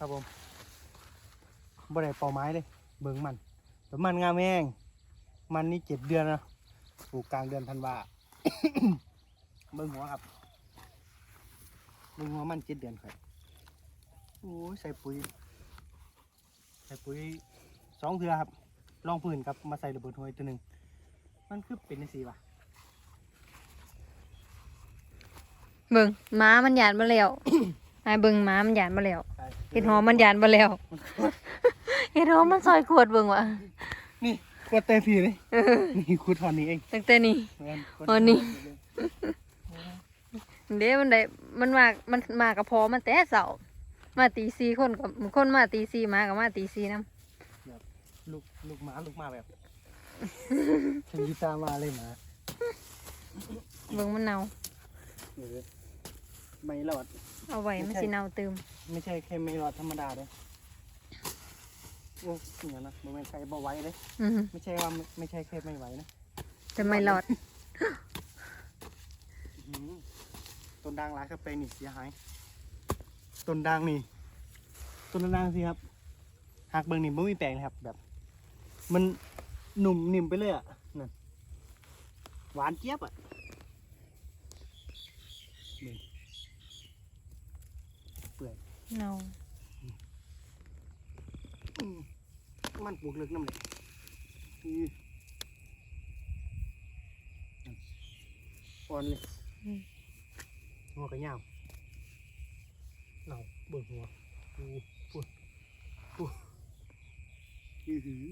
ครับผมบ่ได้เป่าไม้เลย เบิ่งมันแต่มันงามแห้งมันนี่เจ็ดเดือนนะปลูกกลางเดือนธันวา เบิ่งหัวครับ เบิ่งหัวมันเจ็ดเดือนครับโอ้ยใส่ปุ๋ย ใส่ปุ๋ยสองเทือครับลองพื้นกับมาใส่ระเบิดหวอีกตัวหนึ่งมันคือเป็นสีวะเบิ่งม้ามันหยาดมาแล้ว ไอ้เบิ่งม้ามันหยาดมาแล้ว เห็ดหอมมันหยาดมาแล้วเห็ดหอมมันซอยขวดเบิ่งว่ะนี่ขวดเต็มทีเลยนี่ขวดทอนนี้เองตั้งแต่นี้แม่นขวดอ๋อนี่เด้มันได้มันมามันมากระพอมันแต่เสามาตีซีคนกับคนมาตีซีมากับมาตีซีน้ลูกลูกหมาลูกหมาแบบฉันยีตามมาเลยหมาำเบิ่งมันเนาเออไม่รอด เอาไว้ไม่มันใช่สิเนาเติมไม่ใช่แค่ไม่รอดธรรมดาเลยโอ้เหมือนนะมันไม่ใช่บ่ไหวเลยอือหือไม่ใช่ว่าไม่ไม่ใช่แค่ไม่ไหวนะแต่ไม่รอดอื้อหือต้นด่างร้ายครับไปนี่เสียหายต้นด่างนี่ต้นด่างสิครับหักเบิ่งนี่ไม่มีแปลงเลยครับ แบบ มันหนุ่มนิ่มไปเลยอะนั่นหวานเจี๊ยบอะนี่ เปื่อยเนาอืมมันปลูกลึกน้ำเลยอืออ่อนเลยอืมหัวกระยาวเราเบิกหัวปูปูปูอือหือ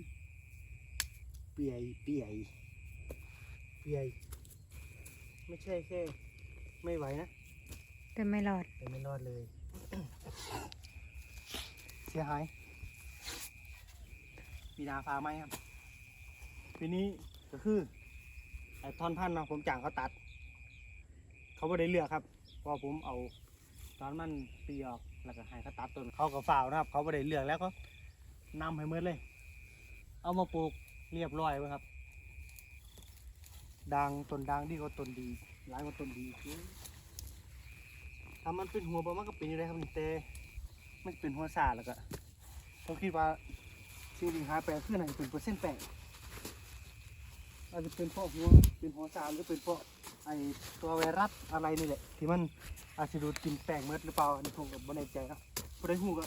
เปียยเปียยเปียยไม่ใช่แค่ ไม่ไหวนะ แต่ไม่รอด แต่ไม่รอดเลย เสียหายปีนาฟ้าไหมครับปีนี้ก็คือไอ้ท่อนพันธุ์เนาะผมจ้างเขาตัด เขาไม่ได้เลือกครับเพราะผมเอาตอนมันปีออกแล้วก็ให้เขาตัดต้นเขาก็ฝ่าวนะครับ เขาไม่ได้เลือกแล้วก็นำให้หมืดเลย เอามาปลูกเรียบร้อยไว้ครับดังต้นดังดีกว่าต้นดีหลายกว่าต้นดีคือ ถ้ามันเป็นหัวบะมันก็เป็นอยู่ได้ครับนี่แต่มันเป็นหัวสาแล้วก็ผมคิดว่าสิ่งที่หายไปคือไหนเป็นเปอร์เซ็นต์แปดอาจจะเป็นเพราะหัวเป็นหัวสาหรือเป็นเพราะไอตัวไวรัสอะไรนี่แหละที่มันอาจจะดูดกินแป้งเม็ดหรือเปล่าอันนี้ผมก็บ่แน่ใจครับพอได้หูก็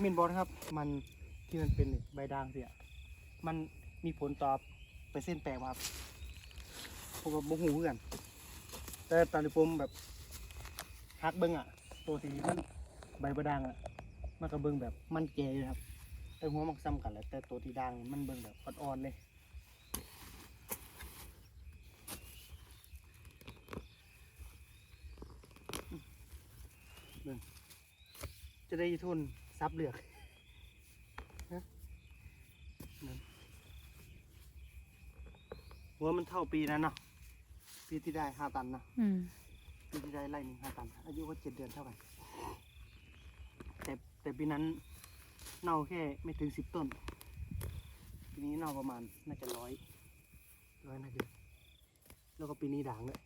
เมนบอลครับ มันที่มันเป็นใบด่างเสียมันมีผลต่อเปอร์เซ็นต์แปลงครับผมก็บ่หูคือกันแต่ตอนที่ผมแบบ ฮักเบิ้งอะตัวสีมันใบบดางอะมันก็เบิ้งแบบมันแก่เลยครับแต่หัวมันซ้ำกันแหละแต่ตัวที่ด่างมันเบิ้งแบบอ่อนๆเลยเบิ้งจะได้ทุนซับเหลือกนะหัวมันเท่าปีนั้นเนาะปีที่ได้ห้าตันนะอืม ปีที่ได้ไล่หนึ่งห้าตัน อายุก็เจ็ดเดือนเท่ากัน แต่แต่ปีนั้นเน่าแค่ไม่ถึงสิบต้น ปีนี้เน่าประมาณน่าจะร้อยร้อยน่าจะแล้วก็ปีนี้ด่างเลย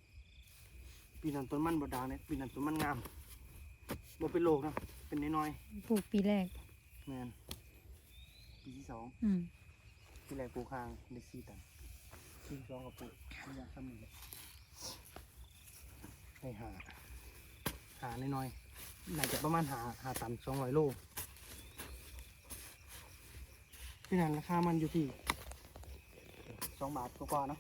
ปีนั้นต้นมันบดด่างเนี่ยปีนั้นต้นมันงามบ่เป็นโลกนะเป็นน้อยปลูกปีแรกๆแมนปีที่สองอืม ปีแรกปลูกคางได้สี่ตันปีที่สองก็ปลูกนี่อย่างซ้ำนี่แหละ ให้หาหาน้อยๆน่าจะประมาณหาหาตันสองร้อยโลที่นั่นราคามันอยู่ที่สองบาทกว่าๆเนาะ